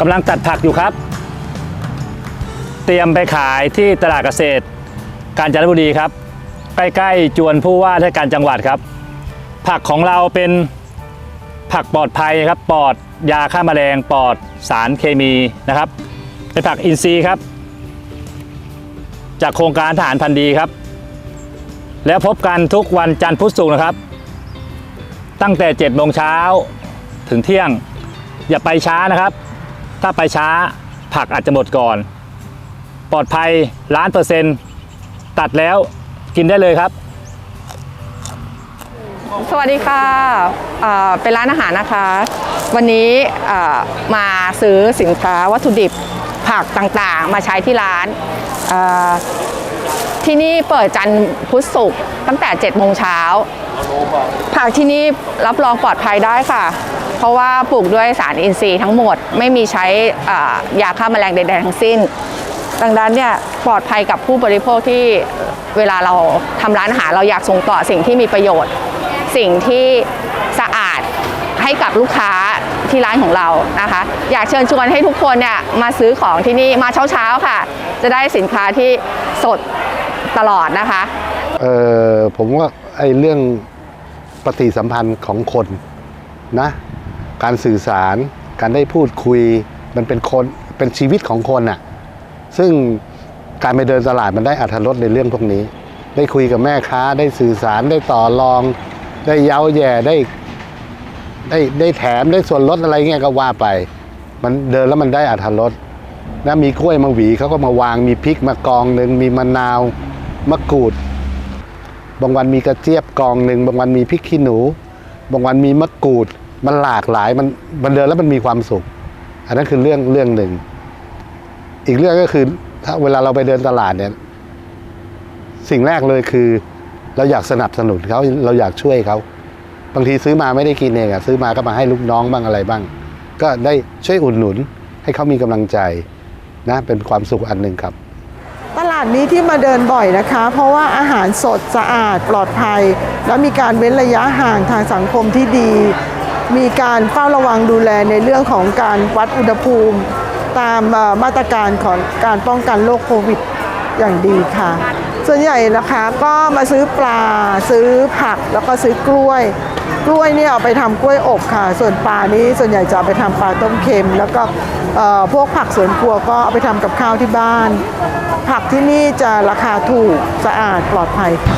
กำลังตัดผักอยู่ครับ เตรียมไปขายที่ตลาดเกษตร กาญจนบุรีครับ ใกล้ๆจวนผู้ว่าราชการจังหวัดครับ ผักของเราเป็นผักปลอดภัยครับปลอดยาฆ่าแมลงปลอดสารเคมีนะครับเป็นผักอินทรีย์ครับ จากโครงการทหารพันธุ์ดีครับ แล้วพบกันทุกวันจันทร์พุธศุกร์นะครับ ตั้งแต่7โมงเช้าถึงเที่ยงอย่าไปช้านะครับ ถ้าไปช้าผักอาจจะหมดก่อน ปลอดภัยล้านเปอร์เซ็นต์ตัดแล้วกินได้เลยครับ สวัสดีค่ะเอ่อเป็นร้านอาหารนะคะ วันนี้มาซื้อสินค้าวัตถุดิบผักต่างๆ มาใช้ที่ร้านที่นี่เปิดจันทร์พุธศุกร์ตั้งแต่7โมงเช้าผักที่นี่รับรองปลอดภัยได้ค่ะ เพราะว่าปลูกด้วยสารอินทรีย์ทั้งหมดไม่มีใช้ยาฆ่าแมลงใดๆทั้งสิ้น ดังนั้นเนี่ยปลอดภัยกับผู้บริโภคที่เวลาเราทำร้านอาหารเราอยากส่งต่อสิ่งที่มีประโยชน์ สิ่งที่สะอาดให้กับลูกค้าที่ร้านของเรานะคะ อยากเชิญชวนให้ทุกคนเนี่ยมาซื้อของที่นี่มาเช้าๆค่ะ จะได้สินค้าที่สดตลอดนะคะเออผมว่าไอ้เรื่องปฏิสัมพันธ์ของคนนะ การสื่อสาร การได้พูดคุย มันเป็นคนเป็นชีวิตของคนอะ่ะ ซึ่งการไปเดินตลาดมันได้อัธรสในเรื่องพวกนี้ ได้คุยกับแม่ค้าได้สื่อสารได้ต่อรอง ได้เย้าแย่ได้ได้ได้แถมได้ส่วนลดอะไรเงี้ยก็ว่าไป มันเดินแล้วมันได้อัธรสนะมีกล้วยมาหวีเขาก็มาวางมีพริกมากองหนึ่งมีมะนาวมะกรูด บางวันมีกระเจี๊ยบกองหนึ่งบางวันมีพริกขี้หนู บางวันมีมะกรูด มันหลากหลายมันมันเดินแล้วมันมีความสุข อันนั้นคือเรื่องเรื่องหนึ่ง อีกเรื่องก็คือ ถ้าเวลาเราไปเดินตลาดเนี่ย สิ่งแรกเลยคือ เราอยากสนับสนุนเขาเราอยากช่วยเขาบางทีซื้อมาไม่ได้กินเองอะซื้อมาก็มาให้ลูกน้องบ้างอะไรบ้าง ก็ได้ช่วยอุดหนุน ให้เขามีกำลังใจนะ เป็นความสุขอันหนึ่งครับ ตลาดนี้ที่มาเดินบ่อยนะคะ เพราะว่าอาหารสดสะอาดปลอดภัย และมีการเว้นระยะห่างทางสังคมที่ดี มีการเฝ้าระวังดูแลในเรื่องของการวัดอุณหภูมิ ตามมาตรการของการป้องกันโรคโควิดอย่างดีค่ะ ส่วนใหญ่นะคะก็มาซื้อปลาซื้อผักแล้วก็ซื้อกล้วย กล้วยเนี่ยเอาไปทำกล้วยอบค่ะ ส่วนปลานี้ส่วนใหญ่จะเอาไปทำปลาต้มเค็ม แล้วก็พวกผักสวนครัวก็เอาไปทำกับข้าวที่บ้าน ผักที่นี่จะราคาถูกสะอาดปลอดภัยค่ะ